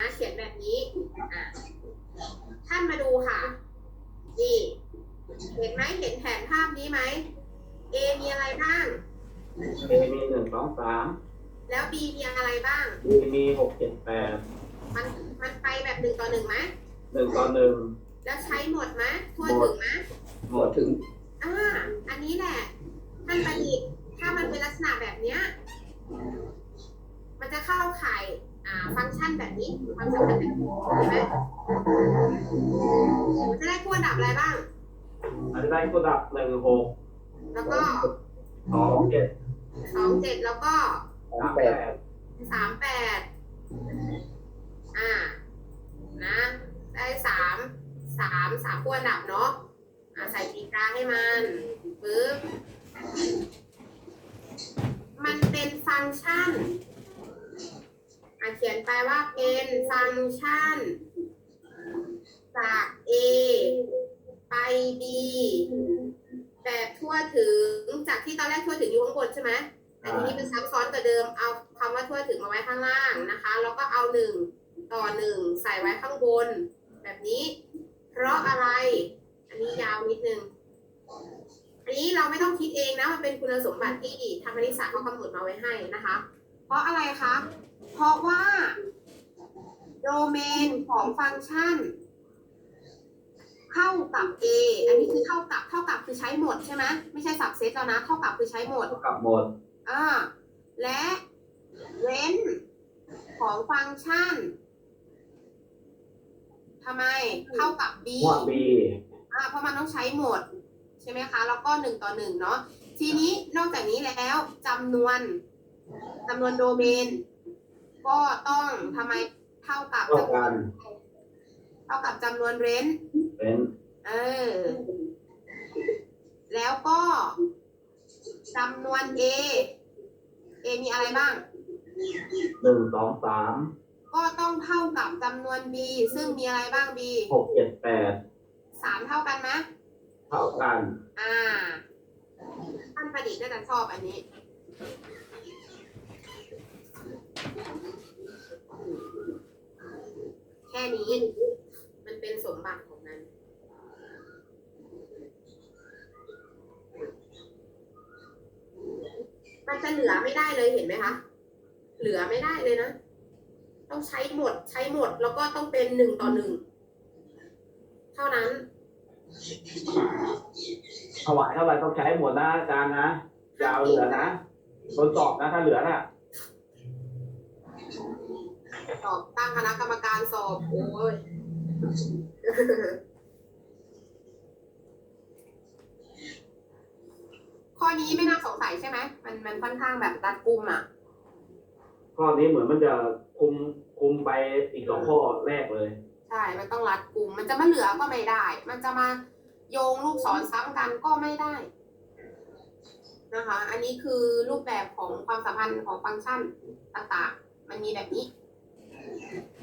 นะเขียนแบบนี้อะท่านมาดูค่ะนี่เห็นไหมเห็นแผนภาพนี้ไหม A มีอะไรบ้าง A มีหนึ่งสองสามแล้ว B มีอะไรบ้าง B มีหกเจ็ดแปดมันมันไปแบบหนึ่งต่อหนึ่งไหมหนึ่งต่อหนึ่งแล้วใช้หมดไหมทั่วถึงไหมหมดถึงอ่าอันนี้แหละท่านประดิษฐ์ถ้ามันเป็นลักษณะแบบเนี้ยมันจะเข้าข่ายอ่าฟังก์ชันแบบนี้ความสำคัญแบบนี้เห็นไหมมันจะได้ขั้วดับอะไรบ้างอันนี้ได้ก็ดับหนึ่งหกแล้วก็สองเจ็ดสองเจ็ดแล้วก็สามแปดสามแปดอ่านะได้สามสามสามขั้วดับเนาะอ่าใส่ปีกลางให้มันปึ๊บมันเป็นฟังก์ชัน อะเขียนไปว่าเป็นฟังก์ชัน จาก A ไป B แบบทั่วถึงจากที่ตอนแรกทั่วถึงอยู่ข้างบนใช่ไหมแต่ทีนี้มันซับซ้อนกว่าเดิมเอาคำว่าทั่วถึงมาไว้ข้างล่างนะคะ แล้วก็เอาหนึ่งต่อหนึ่งใส่ไว้ข้างบน แบบนี้ เพราะอะไร อันนี้ยาวนิดนึงอันนี้เราไม่ต้องคิดเองนะมันเป็นคุณสมบัติที่ทางคณิตศาสตร์เขากำหนดมาไว้ให้นะคะ เพราะอะไรคะ เพราะว่า โดเมนของฟังก์ชันเท่ากับ A อันนี้คือเท่ากับเท่ากับคือใช้หมดใช่ไหมไม่ใช่สับเซตแล้วนะ เท่ากับคือใช้หมด เท่ากับหมดอ่าและเว้นของฟังก์ชันทำไมเท่ากับ b หัว B อ่าเพราะมันต้องใช้หมด ใช่ไหมคะ แล้วก็หนึ่งต่อหนึ่งเนาะทีนี้นอกจากนี้แล้วจำนวนจำนวนโดเมน ก็ต้องทำไมเท่ากับเท่าจำนวกันนเท่ากับจำนวนเรน เป็นเออ แล้วก็จำนวน A A มีอะไรบ้าง หนึ่งสองสามก็ต้องเท่ากับจำนวน b ซึ่งมีอะไรบ้าง b หกเจ็ดแปดสามเท่ากันไหมเท่ากัน อ่า ท่านประดิษฐ์น่าจะชอบอันนี้ ค่นี้ มันเป็นสมบัติของมันมันจะเหลือไม่ได้เลยเห็นไหมคะ เหลือไม่ได้เลยนะ ต้องใช้หมด ใช้หมด แล้วก็ต้องเป็นหนึ่งต่อหนึ่ง เท่านั้น ถวายเท่าไหร่ต้องใช้หมดนะอาจารย์นะอยาวเหลือนะทดสอบนะถ้าเหลือน่ะ สอบตั้งคณะกรรมการสอบโอ้ยข้อนี้ไม่น่าสงสัยใช่ไหมมันมันค่อนข้างแบบรัดกุมอะ ข้อนี้เหมือนมันจะคุมคุมไปอีกสองข้อแรกเลย ใช่ มันต้องรัดกุม มันจะมาเหลือก็ไม่ได้ มันจะมาโยงลูกศรซ้ำกันก็ไม่ได้ นะคะ อันนี้คือรูปแบบของความสัมพันธ์ของฟังก์ชันต่างๆ มันมีแบบนี้ Thank you.